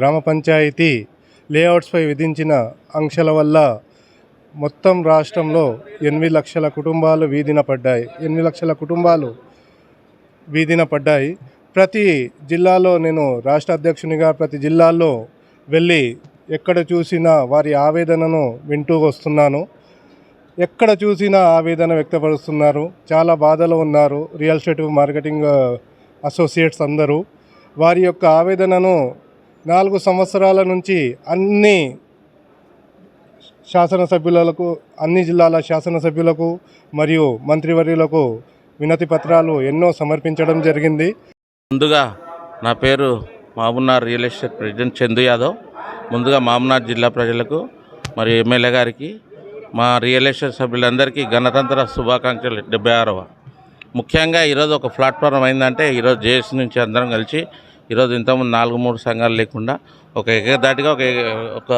గ్రామ పంచాయతీ లేఅవుట్స్పై విధించిన ఆంక్షల వల్ల మొత్తం రాష్ట్రంలో ఎనిమిది లక్షల కుటుంబాలు వీధిన పడ్డాయి. ఎనిమిది లక్షల కుటుంబాలు వీధిన పడ్డాయి. ప్రతి జిల్లాలో నేను రాష్ట్ర అధ్యక్షునిగా ప్రతి జిల్లాల్లో వెళ్ళి ఎక్కడ చూసినా వారి ఆవేదనను వింటూ వస్తున్నాను. ఎక్కడ చూసినా ఆవేదన వ్యక్తపరుస్తున్నారు. చాలా బాధలో ఉన్నారు. రియల్ ఎస్టేట్ మార్కెటింగ్ అసోసియేట్స్ అందరూ. వారి యొక్క ఆవేదనను నాలుగు సంవత్సరాల నుంచి అన్ని శాసనసభ్యులకు అన్ని జిల్లాల శాసనసభ్యులకు మరియు మంత్రివర్యులకు వినతి పత్రాలు ఎన్నో సమర్పించడం జరిగింది. ముందుగా నా పేరు Mamnoor real estate president Chandu Yadav. ముందుగా మామనార్ జిల్లా ప్రజలకు మరియు ఎమ్మెల్యే గారికి మా రియల్ ఎస్టేట్ సభ్యులందరికీ గణతంత్ర శుభాకాంక్షలు. డెబ్బై ఆరవ. ముఖ్యంగా ఈరోజు ఒక ప్లాట్ఫారం అయిందంటే ఈరోజు జేఎస్ నుంచి అందరం కలిసి ఈరోజు ఇంతకుముందు నాలుగు మూడు సంఘాలు లేకుండా ఒక ఏకదాటిగా ఒక ఒక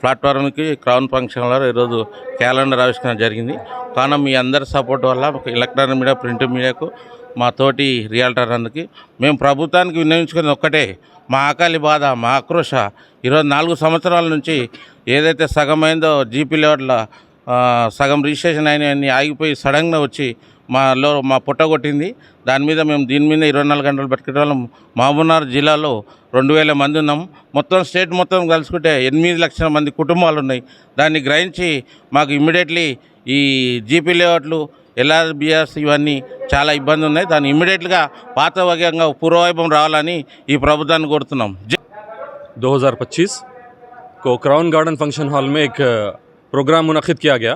ప్లాట్ఫారంకి క్రౌన్ ఫంక్షన్లో ఈరోజు క్యాలెండర్ ఆవిష్కరణ జరిగింది. కావున మీ అందరి సపోర్ట్ వల్ల ఒక ఎలక్ట్రానిక్ మీడియా ప్రింట్ మీడియాకు మా తోటి రియాల్టర్ అందుకి మేము ప్రభుత్వానికి వినియోగించుకునేది ఒక్కటే. మా ఆకలి బాధ మా ఆక్రోష. ఈరోజు నాలుగు సంవత్సరాల నుంచి ఏదైతే సగం అయిందో జీపీ లెవెల్లో సగం రిజిస్ట్రేషన్ అయినవన్నీ ఆగిపోయి సడన్గా వచ్చి మాలో మా పుట్ట కొట్టింది దాని మీద మేము దీని మీద ఇరవై నాలుగు గంటలు బతికే వాళ్ళం మహబూబ్నగర్ జిల్లాలో రెండు వేల మంది ఉన్నాం మొత్తం స్టేట్ మొత్తం కలుసుకుంటే ఎనిమిది లక్షల మంది కుటుంబాలు ఉన్నాయి దాన్ని గ్రహించి మాకు ఇమ్మీడియట్లీ ఈ జీపీ లేఅవుట్లు ఎల్ఆర్బిఎస్ ఇవన్నీ చాలా ఇబ్బంది ఉన్నాయి దాన్ని ఇమ్మీడియట్గా పాత వగంగా పూర్వవైభవం రావాలని ఈ ప్రభుత్వాన్ని కోరుతున్నాం జై 2025 को क्राउन गार्डन फंक्शन हॉल में एक अ, प्रोग्राम मुनद किया गया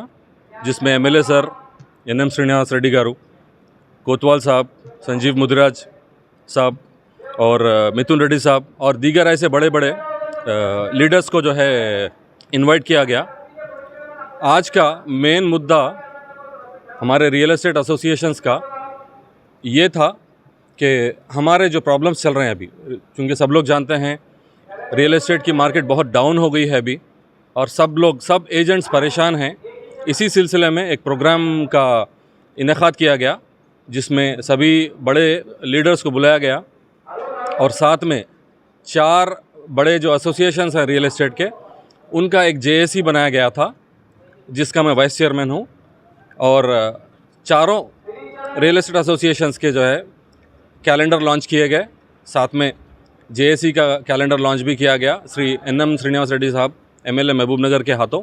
जिसमें MLA sir N M Srinivas Reddy garu कोतवाल साहब संजीव मुदिराज साहब और मिथुन रेड्डी साहब और दीगर ऐसे बड़े बड़े लीडर्स को जो है इनवाइट किया गया। आज का मेन मुद्दा हमारे रियल एस्टेट एसोसिएशंस का ये था कि हमारे जो प्रॉब्लम्स चल रहे हैं अभी, क्योंकि सब लोग जानते हैं रियल एस्टेट की मार्केट बहुत डाउन हो गई है अभी, और सब लोग, सब एजेंट्स परेशान हैं। इसी सिलसिले में एक प्रोग्राम का इनका किया गया, जिसमें सभी बड़े लीडर्स को बुलाया गया और साथ में चार बड़े जो एसोसिएशंस हैं रियल एस्टेट के, उनका एक जेएसी बनाया गया था, जिसका मैं वाइस चेयरमैन हूँ। और चारों रियल एस्टेट एसोसिएशंस के जो है, कैलेंडर लॉन्च किए गए। साथ में जेएसी का कैलेंडर लॉन्च भी किया गया, श्री एन एम श्रीनिवास रेड्डी साहब, एमएलए महबूब नगर के हाथों।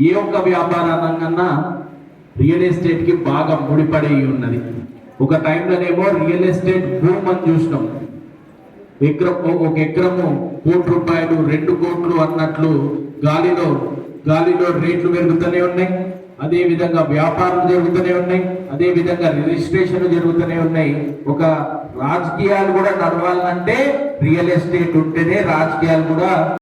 ఏ ఒక్క వ్యాపార రంగన్నా రియల్ ఎస్టేట్కి బాగా ముడిపడి ఉన్నది. ఒక టైంలోనేమో రియల్ ఎస్టేట్ భూమ్ అని చూసినాం. ఎకరం ఒక ఎకరము కోటి రూపాయలు రెండు కోట్లు అన్నట్లు గాలిలో గాలిలో రేట్లు పెరుగుతూనే ఉన్నాయి. అదే విధంగా వ్యాపారం జరుగుతూనే ఉన్నాయి. అదే విధంగా రిజిస్ట్రేషన్ జరుగుతూనే ఉన్నాయి. ఒక రాజకీయాలు కూడా నడవాలంటే రియల్ ఎస్టేట్ ఉంటేనే రాజకీయాలు కూడా